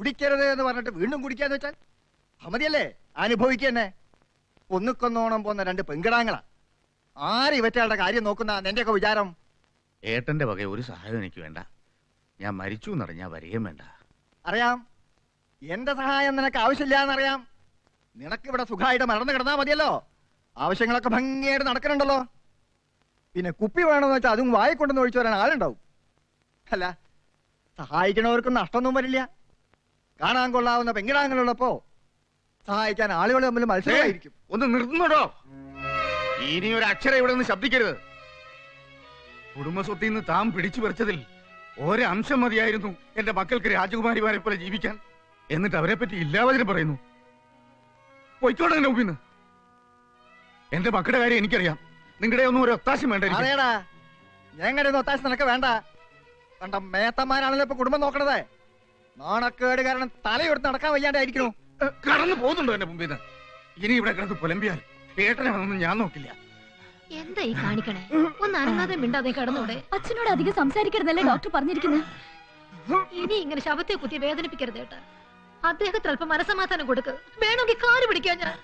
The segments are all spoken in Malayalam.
കുടിക്കരുത് എന്ന് പറഞ്ഞിട്ട് വീണ്ടും കുടിക്കാന്ന് വെച്ചാൽ? അമതിയല്ലേ അനുഭവിക്കന്നെ ഒന്നുക്കൊന്നോണം പോന്ന രണ്ട് പെങ്കിടാങ്ങളാ ആര് ഇവറ്റകളുടെ കാര്യം നോക്കുന്ന നിന്റെയൊക്കെ വിചാരം? ഏട്ടന്റെ വക ഒരു സഹായം എനിക്ക് വേണ്ട. ഞാൻ മരിച്ചു എന്നറിഞ്ഞാ വരികയും വേണ്ട. അറിയാം. എന്റെ സഹായം നിനക്ക് ആവശ്യമില്ല എന്നറിയാം. നിനക്ക് ഇവിടെ സുഖമായിട്ട് മറന്നു കിടന്നാ മതിയല്ലോ. ആവശ്യങ്ങളൊക്കെ ഭംഗിയായിട്ട് നടക്കണുണ്ടല്ലോ പിന്നെ കുപ്പി വേണമെന്ന് വെച്ചാൽ അതും വായിക്കൊണ്ടെന്ന് ഒഴിച്ചു വരാൻ ആളുണ്ടാവും. അല്ല സഹായിക്കണവർക്കും നഷ്ടമൊന്നും വരില്ല. കാണാൻ കൊള്ളാവുന്ന പെങ്കിടാങ്ങളുള്ളപ്പോ സഹായിക്കാൻ ആളുകൾ തമ്മിൽ മത്സരമായിരിക്കും. ഒന്ന് നിർത്തുന്നുണ്ടോ? ഇനി ഒരു അക്ഷരം ഇവിടെ നിന്ന് ശബ്ദിക്കരുത്. കുടുംബസ്വത്തിൽ നിന്ന് താൻ പിടിച്ചു പറിച്ചതിൽ ഒരംശം മതിയായിരുന്നു എന്റെ മക്കൾക്ക് രാജകുമാരിമാരെ പോലെ ജീവിക്കാൻ. എന്നിട്ട് അവരെ പറ്റി ഇല്ലാവതിന് പറയുന്നു. പൊയ്ക്കോട്ടെ എന്റെ മുമ്പിന്ന് എന്റെ മക്കളുടെ കാര്യം എനിക്കറിയാം. നിങ്ങളുടെ ഒന്നും ഒരു ഒത്താശം വേണ്ട എനിക്ക്. അതേടാ ഞങ്ങളുടെ ഒത്താശ നിനക്ക് വേണ്ട. കണ്ട മേത്തന്മാരാണല്ലോ ഇപ്പൊ കുടുംബം നോക്കണത്. നാണക്കേട് കാരണം തലയെടുത്ത് നടക്കാൻ വയ്യാണ്ടായിരിക്കണു? കടന്നു പോകുന്നുണ്ടോ എന്റെ മുമ്പിൽ ഇനി ഇവിടെ കിടന്ന് പുലമ്പിയാൽ ഏട്ടനെ ഒന്നും ഞാൻ നോക്കില്ല. എന്താ ഈ കാണിക്കണേ? ഒന്ന് അനങ്ങാതെ മിണ്ടാതെ കടന്നൂടെ. അച്ഛനോട് അധികം സംസാരിക്കരുതല്ലേ ഡോക്ടർ പറഞ്ഞിരിക്കുന്നത് ഇനി ഇങ്ങനെ ശവത്തെ കുത്തി വേദനിപ്പിക്കരുത് ഏട്ടാ. അദ്ദേഹത്തിന് അല്പം മനസമാധാനം കൊടുക്ക്. വേണമെങ്കിൽ കാറ് പിടിക്കാൻ ഞാൻ.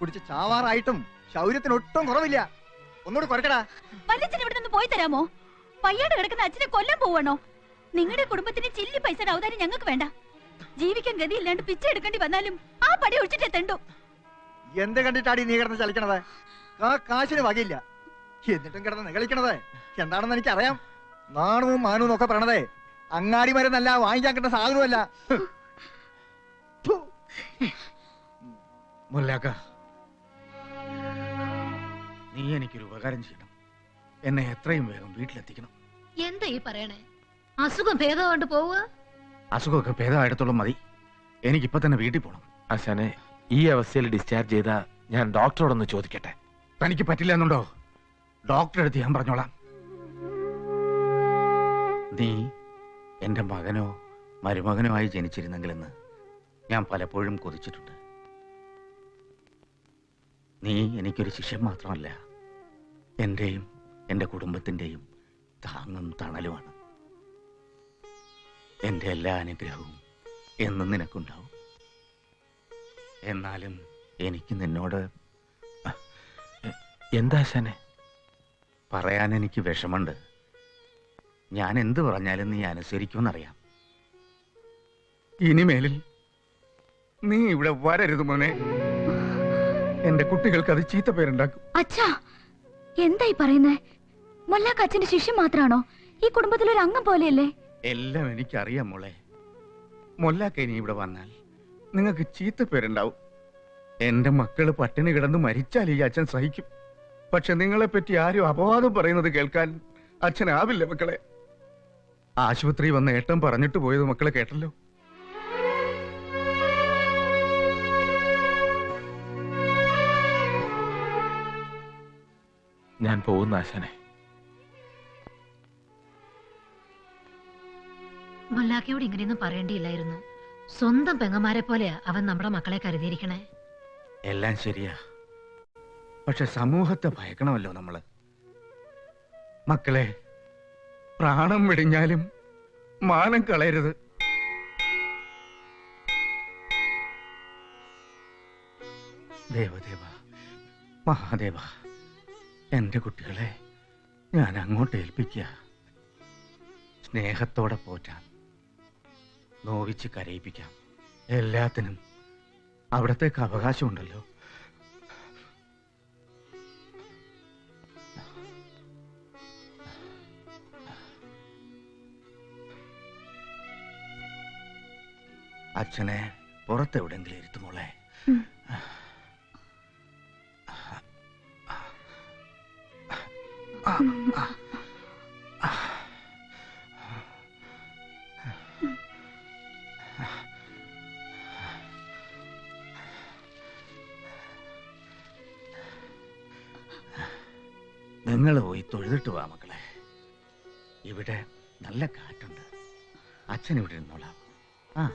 കുടിച്ച് ചാവാറായിട്ടും ശൗര്യത്തിന് ഒട്ടും കുറവില്ല. ഒന്നുകൂടി കുറയ്ക്കടാ. വല്യച്ഛൻ ഇവിടെ നിന്ന് പോയി തരാമോ? പയ്യാട് കിടക്കുന്ന അച്ഛനെ കൊല്ലം പോവാണോ നിങ്ങളുടെ കുടുംബത്തിന് ചില്ലി പൈസ ഔദാര്യം ഞങ്ങൾക്ക് വേണ്ട. ജീവിക്കാൻ ഗതിയില്ലാണ്ട് പിച്ച എടുക്കേണ്ടി വന്നാലും ആ പടി ഒഴിച്ചിട്ടേ തണ്ടോ. എന്ത് കണ്ടിട്ടാടി നീ കിടന്ന് ചലിക്കണത്? ആ കാശിന് വകയില്ല. എന്നിട്ടും കിടന്ന് നികളിക്കണത്? എന്താണെന്ന് എനിക്കറിയാം. നാണവും മാനവും ഒക്കെ പറയണതേ അങ്ങാടി മരുന്നല്ല വാങ്ങിക്കാൻ കിട്ടുന്ന സാധനമല്ല ഫു. മുല്ലാക്ക നീ എനിക്കൊരു ഉപകാരം ചെയ്യണം. എന്നെ എത്രയും വേഗം വീട്ടിലെത്തിക്കണം. എന്താ ഈ പറയണേ? അസുഖം ഭേദമായിട്ട് പോവുക? അസുഖമൊക്കെ ഭേദമായിടത്തോളം മതി. എനിക്കിപ്പോ തന്നെ വീട്ടിൽ പോകണം ആശാനെ ഈ അവസ്ഥയിൽ ഡിസ്ചാർജ് ചെയ്ത ഞാൻ ഡോക്ടറോടൊന്ന് ചോദിക്കട്ടെ? തനിക്ക് പറ്റില്ല എന്നുണ്ടോ? ഡോക്ടറെ അടുത്ത് ഞാൻ പറഞ്ഞോളാം. നീ എന്റെ മകനോ മരുമകനോ ആയി ജനിച്ചിരുന്നെങ്കിലെന്ന് ഞാൻ പലപ്പോഴും കൊതിച്ചിട്ടുണ്ട്. നീ എനിക്കൊരു ശിഷ്യൻ മാത്രമല്ല. എന്റെയും എന്റെ കുടുംബത്തിന്റെയും താങ്ങും തണലുമാണ്. എന്റെ എല്ലാ അനുഗ്രഹവും എന്നും നിനക്കുണ്ടാവും. എന്നാലും എനിക്ക് നിന്നോട് എന്താ ശനെ പറയാൻ എനിക്ക് വിഷമുണ്ട് ഞാൻ എന്ത് പറഞ്ഞാലും നീ അനുസരിക്കുമെന്നറിയാം. ഇനിമേലിൽ നീ ഇവിടെ വരരുത് മോനെ. എന്റെ കുട്ടികൾക്ക് അത് ചീത്ത പേരുണ്ടാക്കും. അച്ഛാ എന്തായി പറയുന്നേ? മൊല്ലാക്ക അച്ഛന്റെ ശിഷ്യം മാത്രാണോ? ഈ കുടുംബത്തിലൊരു അംഗം പോലെയല്ലേ? എല്ലാം എനിക്കറിയാം മോളെ. മൊല്ലാക്ക ഇനി ഇവിടെ വന്നാൽ നിങ്ങൾക്ക് ചീത്ത പേരുണ്ടാവും. എന്റെ മക്കൾ പട്ടിണി കിടന്ന് മരിച്ചാൽ ഈ അച്ഛൻ സഹിക്കും. പക്ഷെ നിങ്ങളെ പറ്റി ആരും അപവാദം പറയുന്നത് കേൾക്കാൻ അച്ഛനാവില്ല മക്കളെ. ആശുപത്രി വന്ന ഏട്ടൻ പറഞ്ഞിട്ട് പോയത് മക്കളെ കേട്ടല്ലോ. ഞാൻ പോകുന്ന ആശാനെ. മൊല്ലാക്കയോട് ഇങ്ങനെയൊന്നും പറയേണ്ടിയില്ലായിരുന്നു. സ്വന്തം പെങ്ങന്മാരെ പോലെയാ അവൻ നമ്മുടെ മക്കളെ കരുതിയിരിക്കണേ. എല്ലാം ശരിയാ. പക്ഷെ സമൂഹത്തെ ഭയക്കണമല്ലോ നമ്മൾ. മക്കളെ പ്രാണം വെടിഞ്ഞാലും മാനം കളയരുത്. ദേവദേവ മഹാദേവ എന്റെ കുട്ടികളെ ഞാൻ അങ്ങോട്ട് ഏൽപ്പിക്കുക സ്നേഹത്തോടെ പോറ്റാം. നോവിച്ച് കരയിപ്പിക്കാം. എല്ലാത്തിനും അവിടത്തേക്ക് അവകാശമുണ്ടല്ലോ. അച്ഛനെ പുറത്തെവിടെങ്കിലും ഇരുത്തുമോളെ നിങ്ങൾ പോയി തൊഴുതിട്ട് വാ മക്കളെ. ഇവിടെ നല്ല കാറ്റുണ്ട്. അച്ഛൻ ഇവിടെ ഇരുന്നോളാം. ആ.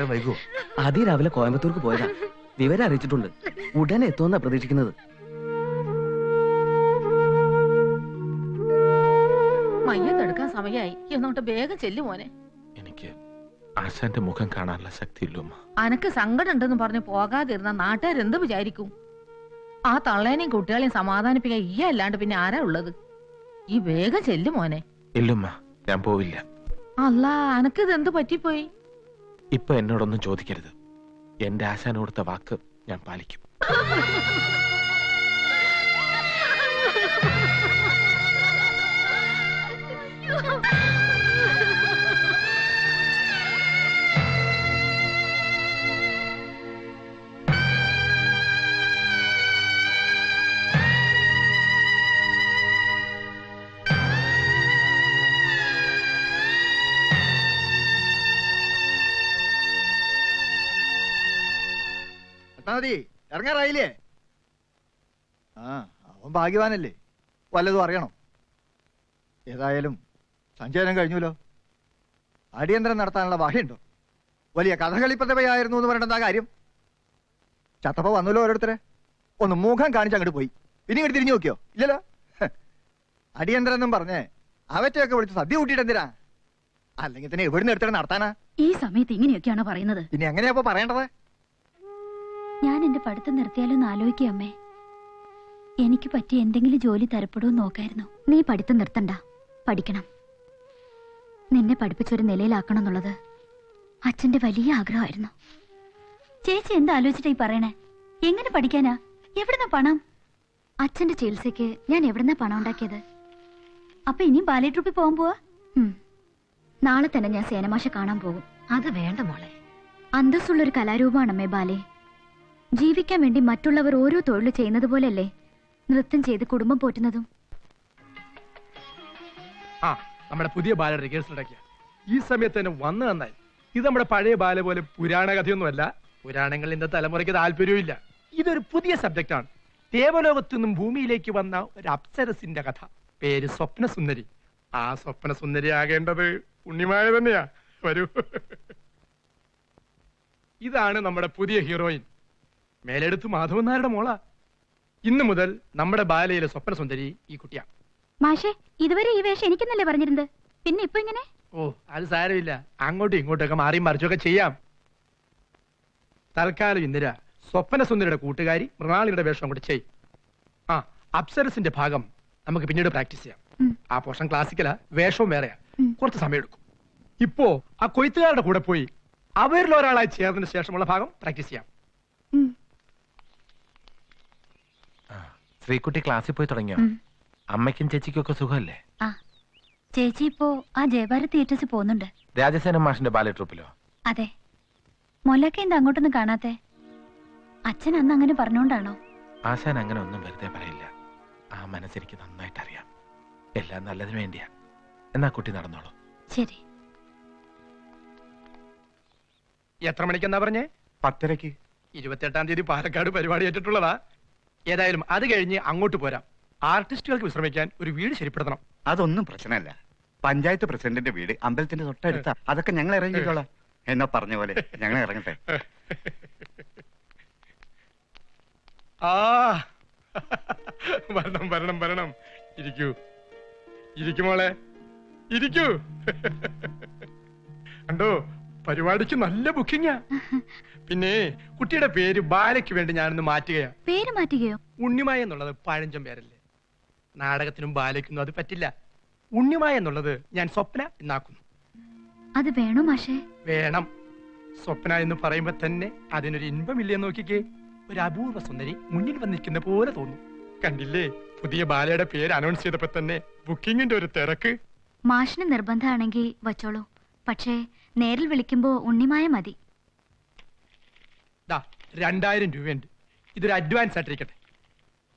എത്ര വൈകുമോ അതി രാവിലെ കോയമ്പത്തൂർക്ക് പോയതാ. വിവരം അറിയിച്ചിട്ടുണ്ട്. ഉടനെ എത്തുമെന്നാ പ്രതീക്ഷിക്കുന്നത്. മയ്യത്തെടുക്കാൻ സമയായി. എന്നോട്ട് വേഗം ചെല്ലു മോനെ. എനിക്ക് ആശാന്റെ മുഖം കാണാനുള്ള ശക്തിയില്ല അനക്ക് സങ്കടം ഉണ്ടെന്ന് പറഞ്ഞ് പോകാതിരുന്ന നാട്ടുകാർ എന്ത് വിചാരിക്കും? ആ തള്ളേനെയും കുട്ടികളെയും സമാധാനിപ്പിക്കാൻ ഈ അല്ലാണ്ട് പിന്നെ ആരാ ഉള്ളത്? ഈ വേഗം ചെല്ലു മോനെ. ഇല്ലുമ്മ ഞാൻ പോവില്ല. അല്ല അനക്ക് ഇത് എന്ത് പറ്റിപ്പോയി? ഇപ്പൊ എന്നോടൊന്നും ചോദിക്കരുത്. എന്റെ ആശാൻ കൊടുത്ത വാക്ക് ഞാൻ പാലിക്കും. എത്താ മതി. ഇറങ്ങാറായില്ലേ? ആ അവൻ ഭാഗ്യവാനല്ലേ. വല്ലതും അറിയണം. ഏതായാലും സഞ്ചയനം കഴിഞ്ഞല്ലോ അടിയന്തരം നടത്താനുള്ള വാഹയുണ്ടോ വലിയ കഥകളി പ്രതിഭയായിരുന്നു എന്ന് പറയേണ്ട എന്താ കാര്യം? ചത്തപ്പ വന്നല്ലോ ഓരോരുത്തരെ. ഒന്ന് മുഖം കാണിച്ച് അങ്ങോട്ട് പോയി. പിന്നെ ഇങ്ങോട്ട് തിരിഞ്ഞു നോക്കിയോ? ഇല്ലല്ലോ. അടിയന്തരം എന്നും പറഞ്ഞേ അവറ്റയൊക്കെ വിളിച്ച് സദ്യ കൂട്ടിയിട്ട് എന്തിനാ? അല്ലെങ്കിൽ തന്നെ എവിടുന്ന് എടുത്തിട്ട് നടത്താനാ? ഈ സമയത്ത് ഇങ്ങനെയൊക്കെയാണോ പറയുന്നത്? പിന്നെ എങ്ങനെയാ പറയേണ്ടത്? ഞാൻ എന്റെ പഠിത്തം നിർത്തിയാലൊന്ന് ആലോചിക്കുക അമ്മേ. എനിക്ക് പറ്റി എന്തെങ്കിലും ജോലി തരപ്പെടുമോ നോക്കായിരുന്നു. നീ പഠിത്തം നിർത്തണ്ട. പഠിക്കണം. നിന്നെ പഠിപ്പിച്ചൊരു നിലയിലാക്കണം എന്നുള്ളത് അച്ഛന്റെ വലിയ ആഗ്രഹമായിരുന്നു. ചേച്ചി എന്താ ആലോചിച്ചിട്ട് ഈ പറയണേ? എങ്ങനെ പഠിക്കാനാ? എവിടുന്ന പണം? അച്ഛന്റെ ചികിത്സയ്ക്ക് ഞാൻ എവിടുന്ന പണം ഉണ്ടാക്കിയത്? അപ്പൊ ഇനിയും ബാലേ ട്രിപ്പിൽ പോകാൻ പോവാ? നാളെ തന്നെ ഞാൻ സേനമാഷ കാണാൻ പോകും. അത് വേണ്ട മോളെ. അന്തസ്സുള്ളൊരു കലാരൂപമാണമ്മേ ബാലെ. ജീവിക്കാൻ വേണ്ടി മറ്റുള്ളവർ ഓരോ തൊഴിൽ ചെയ്യുന്നത് പോലെയല്ലേ? നൃത്തം ചെയ്ത് കുടുംബം പോറ്റുന്നതും. ആ നമ്മുടെ പുതിയ ബാല റിഹേഴ്സൽ ഈ സമയത്ത് തന്നെ വന്നു നന്നായി. ഇത് നമ്മുടെ പഴയ ബാല പോലെ പുരാണ കഥയൊന്നുമല്ല. പുരാണങ്ങളിൽ ഇന്നത്തെ തലമുറയ്ക്ക് താല്പര്യവും ഇതൊരു പുതിയ സബ്ജക്റ്റ് ആണ്. ദേവലോകത്തു നിന്നും ഭൂമിയിലേക്ക് വന്ന ഒരു അപ്സരസിന്റെ കഥ. പേര് സ്വപ്നസുന്ദരി. ആ സ്വപ്നസുന്ദരി ആകേണ്ടത് ഉണ്ണിമായ തന്നെയാ. വരൂ. ഇതാണ് നമ്മുടെ പുതിയ ഹീറോയിൻ മേലെടുത്ത് മാധവൻ നായരുടെ മോളാ. ഇന്നു മുതൽ നമ്മുടെ ബാലയിലെ സ്വപ്ന സുന്ദരി ഈ കുട്ടിയാ. മാഷേ ഇതുവരെ ഈ വേഷം എനിക്കെന്നല്ലേ പറഞ്ഞിരുന്നത്? പിന്നെ ഇപ്പൊ ഇങ്ങനെ? ഓ അത് സാരമില്ല. അങ്ങോട്ടും ഇങ്ങോട്ടൊക്കെ മാറിയും മറിച്ചൊക്കെ ചെയ്യാം. തൽക്കാലം ഇന്ദിര സ്വപ്ന സുന്ദരിയുടെ കൂട്ടുകാരി മൃണാളിയുടെ വേഷം കൂടി ചെയ്. ആ അപ്സരസിന്റെ ഭാഗം നമുക്ക് പിന്നീട് പ്രാക്ടീസ് ചെയ്യാം. ആ പോർഷൻ ക്ലാസിക്കലാ വേഷവും വേറെയാ. കുറച്ച് സമയം എടുക്കും ഇപ്പോ ആ കൊയ്ത്തുകാരുടെ കൂടെ പോയി അവരിൽ ഒരാളായി ചേർന്നതിന് ശേഷമുള്ള ഭാഗം പ്രാക്ടീസ് ചെയ്യാം. ശ്രീകുട്ടി ക്ലാസ്സിൽ പോയി തുടങ്ങിയോ. അമ്മയ്ക്കും ചേച്ചിക്കും ഒക്കെ സുഖമല്ലേ ചേച്ചി ഇപ്പോ ആ ജയഭാരത് തിയേറ്റേഴ്സിൽ പോകുന്നുണ്ട്. രാജസേന മാഷിന്റെ ബാലെ ട്രൂപ്പിലോ? അതെ. മൊല്ലക്ക എന്താ അങ്ങോട്ടൊന്നും കാണാത്തെ? അച്ഛൻ അന്ന് അങ്ങനെ പറഞ്ഞോണ്ടാണോ? ആശാൻ അങ്ങനെ ഒന്നും വെറുതെ പറയില്ല. ആ മനസ്സെനിക്ക് നന്നായിട്ട് അറിയാം എല്ലാം നല്ലതിനു വേണ്ടിയാ. എന്നാ കുട്ടി നടന്നോളൂ. ശരി. എത്ര മണിക്കെന്നാ പറഞ്ഞേ? പത്തരക്ക് ഇരുപത്തെട്ടാം തീയതി പാലക്കാട് പരിപാടി ഏറ്റിട്ടുള്ളതാ. ഏതായാലും അത് കഴിഞ്ഞ് അങ്ങോട്ട് പോരാം. ആർട്ടിസ്റ്റുകൾക്ക് വിശ്രമിക്കാൻ ഒരു വീട് ശരിപ്പെടുത്തണം. അതൊന്നും പ്രശ്നമല്ല. പഞ്ചായത്ത് പ്രസിഡന്റിന്റെ വീട് അമ്പലത്തിന്റെ തൊട്ടടുത്ത. അതൊക്കെ ഞങ്ങൾ അറേഞ്ച് ചെയ്തോളാം. എന്നാ പറഞ്ഞ പോലെ ഞങ്ങൾ ഇറങ്ങട്ടെ. ആ. വരണം വരണം വരണം. ഇരിക്കൂ. ഇരിക്കു മോളെ. ഇരിക്കൂ. കണ്ടോ? പരിപാടിക്ക് നല്ല ബുക്കിംഗ് പിന്നെ കുട്ടിയുടെ പേര് ബാലയ്ക്ക് വേണ്ടി ഞാനൊന്ന് മാറ്റുകയാ. പേര് മാറ്റുകയോ? ഉണ്ണിമായ എന്നുള്ളത് പഴഞ്ചൻ പേരല്ലേ. നാടകത്തിനും ബാലയ്ക്കൊന്നും അത് പറ്റില്ല. ഉണ്ണിമായ എന്നുള്ളത് ഞാൻ സ്വപ്ന എന്നാക്കുന്നു. അത് വേണോ മാഷേ? വേണം. സ്വപ്ന എന്ന് പറയുമ്പോ തന്നെ അതിനൊരു ഇൻപമില്ലേ നോക്കിക്കേ. ഒരു അപൂർവ സുന്ദരി മുന്നിൽ വന്നിരിക്കുന്ന പോലെ തോന്നും. കണ്ടില്ലേ? പുതിയ ബാലയുടെ പേര് അനൗൺസ് ചെയ്തപ്പോ തന്നെ ബുക്കിംഗിന്റെ ഒരു തിരക്ക്. മാഷിന് നിർബന്ധമാണെങ്കിൽ വച്ചോളൂ. പക്ഷേ നേരിൽ വിളിക്കുമ്പോ ഉണ്ണിമായ മതി. രണ്ടായിരം രൂപയുണ്ട്. ഇതൊരു അഡ്വാൻസ് ആയിട്ടിരിക്കട്ടെ.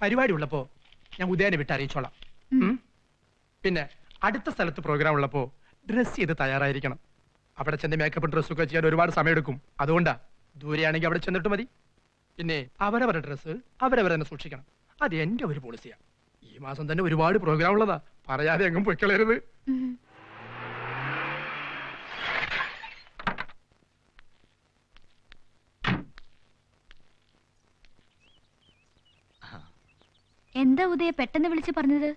പരിപാടി ഉള്ളപ്പോ ഞാൻ ഉദയനെ വിട്ട് അറിയിച്ചോളാം. പിന്നെ അടുത്ത സ്ഥലത്ത് പ്രോഗ്രാം ഉള്ളപ്പോ ഡ്രസ് ചെയ്ത് തയ്യാറായിരിക്കണം. അവിടെ ചെന്ന് മേക്കപ്പ് ഡ്രസ്സൊക്കെ ചെയ്യാൻ ഒരുപാട് സമയമെടുക്കും. അതുകൊണ്ടാ ദൂരെയാണെങ്കിൽ അവിടെ ചെന്നിട്ട് മതി. പിന്നെ അവരവരുടെ ഡ്രസ്സ് അവരവർ തന്നെ സൂക്ഷിക്കണം. അത് എന്റെ ഒരു പോളിസിയാ ഈ മാസം തന്നെ ഒരുപാട് പ്രോഗ്രാം ഉള്ളതാ. പറയാതെ എങ്ങും പൊയ്ക്കളയരുത്. എന്താ ഉദയ പെട്ടെന്ന് വിളിച്ച് പറഞ്ഞത്?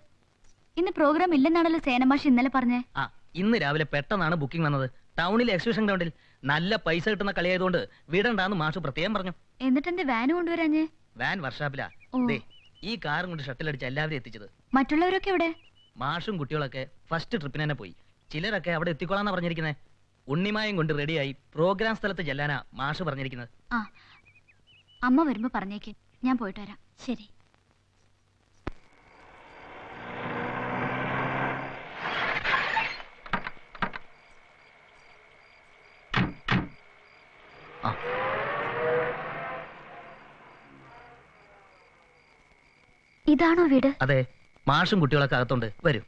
ഇന്ന് പ്രോഗ്രാം ഇല്ലെന്നാണല്ലോ സേനമാഷ് ഇന്നലെ പറഞ്ഞേ. ആ ഇന്ന് രാവിലെ പെട്ടെന്നാണ് ബുക്കിംഗ് വന്നത്. ടൗണിലെ എക്സിബിഷൻ ഗ്രൗണ്ടിൽ നല്ല പൈസ കിട്ടുന്ന കളിയായതുകൊണ്ട് വിടണ്ടാന്ന് മാഷ് പ്രത്യേകം പറഞ്ഞു. എന്നിട്ട് എന്റെ വാൻ കൊണ്ടുവരാഞ്ഞേ? വാൻ വർഷാപ്പിലാ ഓ. ദേ ഈ കാറും കൊണ്ട് ഷട്ടിൽ അടിച്ച് എല്ലാവരും എത്തിച്ചത്. മറ്റുള്ളവരൊക്കെ എവിടെ? മാഷും കുട്ടികളൊക്കെ ഫസ്റ്റ് ട്രിപ്പിന് തന്നെ പോയി. ചിലരൊക്കെ അവിടെ എത്തിക്കോളാന്നാ പറഞ്ഞിരിക്കുന്നത് ഉണ്ണിമായും കൊണ്ട് റെഡിയായി പ്രോഗ്രാം സ്ഥലത്ത് ചെല്ലാനാ മാഷ് പറഞ്ഞിരിക്കുന്നത്. ആ അമ്മ വരുമ്പോ പറഞ്ഞേക്ക്. ഞാൻ പോയിട്ട് വരാം. ശരി ആ. ഇതാണോ വീട്? അതെ മാഷും കുട്ടികളൊക്കെ അകത്തുണ്ട്. വരൂ.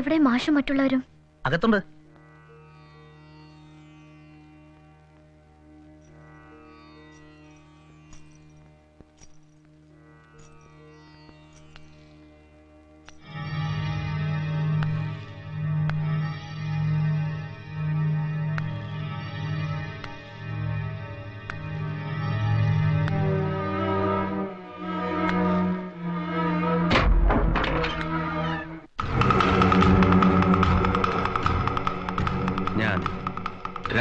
എവിടെ മാഷും മറ്റുള്ളവരും? അകത്തുണ്ട്.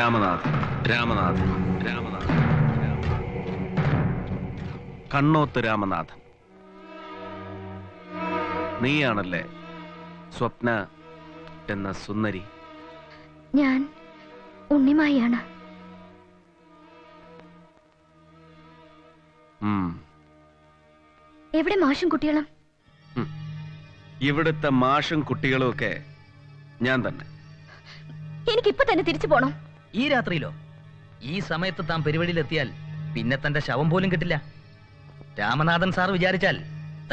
രാമനാഥൻ. രാമനാഥ് രാമനാഥ് കണ്ണോത്ത് രാമനാഥൻ. നീയാണല്ലേ സ്വപ്ന എന്ന സുന്ദരി? ഞാൻ ഉണ്ണിമായിയാണ്. എവിടെ മാഷും കുട്ടികളും? ഇവിടുത്തെ മാഷും കുട്ടികളും ഒക്കെ ഞാൻ തന്നെ. എനിക്കിപ്പോ തന്നെ തിരിച്ചു പോണം. ഈ രാത്രിയിലോ? ഈ സമയത്ത് താൻ പെരുവഴിയിലെത്തിയാൽ പിന്നെ തന്റെ ശവം പോലും കിട്ടില്ല. രാമനാഥൻ സാർ വിചാരിച്ചാൽ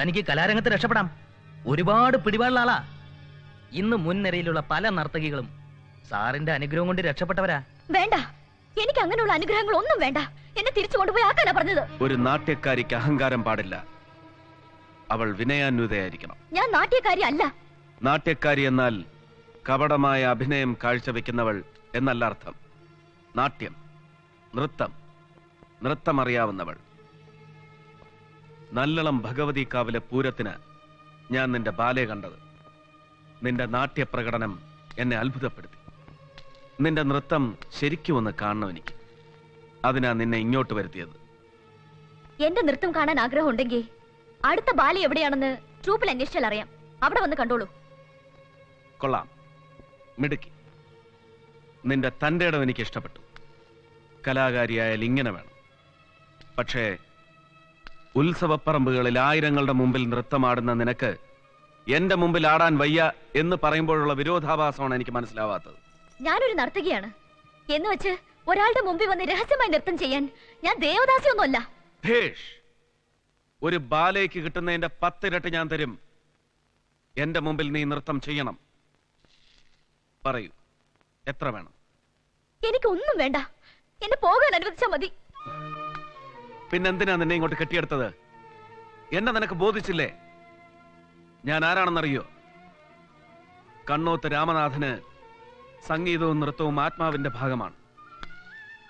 തനിക്ക് കലാരംഗത്ത് രക്ഷപ്പെടാം. ഒരുപാട് പിടിപാടുള്ള ആളാ. ഇന്ന് മുൻനിരയിലുള്ള പല നർത്തകികളും സാറിന്റെ അനുഗ്രഹം കൊണ്ട് രക്ഷപ്പെട്ടവരാ. വേണ്ട. എനിക്ക് അങ്ങനെയുള്ള അനുഗ്രഹങ്ങൾ ഒന്നും വേണ്ട. എന്നെ തിരിച്ചു കൊണ്ടുപോയി ആക്കാനാ പറഞ്ഞത്. ഒരു നാട്യക്കാരിക്ക് അഹങ്കാരം പാടില്ല. അവൾ വിനയാന്വിതയായിരിക്കണം. ഞാൻ നാട്യക്കാരി അല്ല. നാട്യക്കാരി എന്നാൽ കപടമായ അഭിനയം കാഴ്ചവെക്കുന്നവൾ എന്നല്ല അർത്ഥം. നാട്യം നൃത്തം നൃത്തമറിയാവുന്നവൾ. നല്ലളം ഭഗവതി കാവിലെ പൂരത്തിന് ഞാൻ നിന്റെ ബാലെ കണ്ടത്. നിന്റെ നാട്യപ്രകടനം എന്നെ അത്ഭുതപ്പെടുത്തി. നിന്റെ നൃത്തം ശരിക്കും ഒന്ന് കാണണം എനിക്ക്. അതിനാ നിന്നെ ഇങ്ങോട്ട് വരുത്തിയത്. എന്റെ നൃത്തം കാണാൻ ആഗ്രഹം ഉണ്ടെങ്കിൽ അടുത്ത ബാലി എവിടെയാണെന്ന് ട്രൂപ്പിൽ അന്വേഷിച്ചാൽ അറിയാം. അവിടെ വന്ന് കണ്ടോളൂ. കൊള്ളാം. മിടുക്കി. നിന്റെ തന്റെ ഇടം എനിക്ക് ഇഷ്ടപ്പെട്ടു കലാകാരിയായാൽ ഇങ്ങനെ വേണം. പക്ഷേ ഉത്സവപ്പറമ്പുകളിൽ ആയിരങ്ങളുടെ മുമ്പിൽ നൃത്തമാടുന്ന നിനക്ക് എന്റെ മുമ്പിൽ ആടാൻ വയ്യ എന്ന് പറയുമ്പോഴുള്ള വിരോധാഭാസമാണ് എനിക്ക് മനസ്സിലാവാത്തത്. ഞാനൊരു നർത്തകിയാണ്. എന്ന് വെച്ച് ഒരാളുടെ മുമ്പിൽ വന്ന് രഹസ്യമായി നൃത്തം ചെയ്യാൻ ഞാൻ ദേവദാസിയൊന്നുമല്ല. ഭേഷ് ഒരു ബാലയ്ക്ക് കിട്ടുന്നതിന്റെ പത്തിരട്ട് ഞാൻ തരും. എന്റെ മുമ്പിൽ നീ നൃത്തം ചെയ്യണം. പറയൂ എത്ര വേണം? എനിക്കൊന്നും വേണ്ട. എന്നെ പോകാൻ അനുവദിച്ചാ മതി. പിന്നെന്തിനാ നിന്നെ ഇങ്ങോട്ട് കെട്ടിയെടുത്തത്? എന്നെ നിനക്ക് ബോധിച്ചില്ലേ? ഞാൻ ആരാണെന്നറിയോ? കണ്ണോത്ത് രാമനാഥന് സംഗീതവും നൃത്തവും ആത്മാവിന്റെ ഭാഗമാണ്.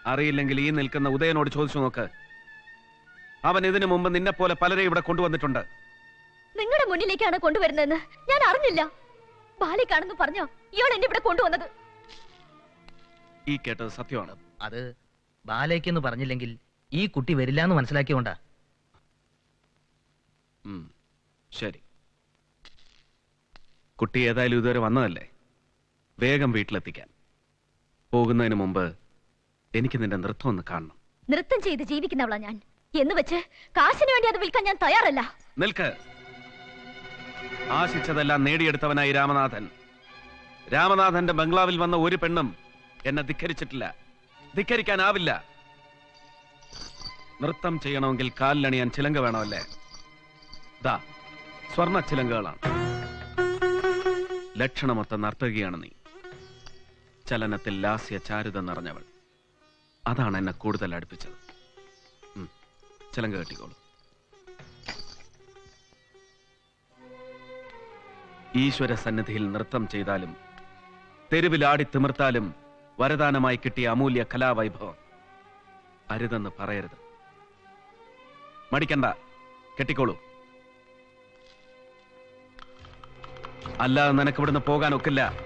അറിയില്ലെങ്കിൽ ഈ നിൽക്കുന്ന ഉദയനോട് ചോദിച്ചു നോക്ക്. അവൻ ഇതിനു മുമ്പ് നിന്നെ പോലെ പലരെ ഇവിടെ കൊണ്ടുവന്നിട്ടുണ്ട്. നിങ്ങളുടെ മുന്നിലേക്കാണ് കൊണ്ടുവരുന്നതെന്ന് ഞാൻ അറിഞ്ഞില്ല. ബാലിക്കാണെന്ന് പറഞ്ഞോ ഇയാൾ എന്നെ ഇവിടെ കൊണ്ടുവന്നത്. ഈ കേട്ടത് സത്യമാണ്. അത് ബാലേക്കെന്ന് പറഞ്ഞില്ലെങ്കിൽ ഈ കുട്ടി വരില്ല എന്ന് മനസ്സിലാക്കിയോണ്ടാ ശരി. കുട്ടി ഏതായാലും ഇതുവരെ വന്നതല്ലേ? വേഗം വീട്ടിലെത്തിക്കാൻ. പോകുന്നതിന് മുമ്പ് എനിക്ക് നിന്റെ നൃത്തം ഒന്ന് കാണണം. നൃത്തം ചെയ്ത് ജീവിക്കുന്നവളാ ഞാൻ. എന്ന് വെച്ച് കാശിന് വേണ്ടി അത് വിൽക്കാൻ ഞാൻ തയ്യാറല്ല. നിൽക്ക്. ആശിച്ചതെല്ലാം നേടിയെടുത്തവനായി രാമനാഥൻ. രാമനാഥന്റെ ബംഗ്ലാവിൽ വന്ന ഒരു പെണ്ണും എന്നെ ധിക്കരിച്ചിട്ടില്ല. ധിക്കരിക്കാനാവില്ല. നൃത്തം ചെയ്യണമെങ്കിൽ കാലിലണിയാൻ ചിലങ്ക വേണമല്ലേ? ദാ സ്വർണ ചിലങ്കകളാണ്. ലക്ഷണമൊത്ത നർത്തകിയാണ് നീ. ചലനത്തിൽ ലാസ്യ ചാരുത നിറഞ്ഞവൾ. അതാണ് എന്നെ കൂടുതൽ അടുപ്പിച്ചത്. ചിലങ്ക കെട്ടിക്കോളൂ. ഈശ്വര സന്നിധിയിൽ നൃത്തം ചെയ്താലും തെരുവിലാടി തിമിർത്താലും വരദാനമായി കിട്ടിയ അമൂല്യ കലാവൈഭവം. അരുതെന്ന് പറയരുത്. മടിക്കണ്ട. കെട്ടിക്കോളൂ. അല്ലാതെ നിനക്ക് ഇവിടുന്ന് പോകാൻ ഒക്കില്ല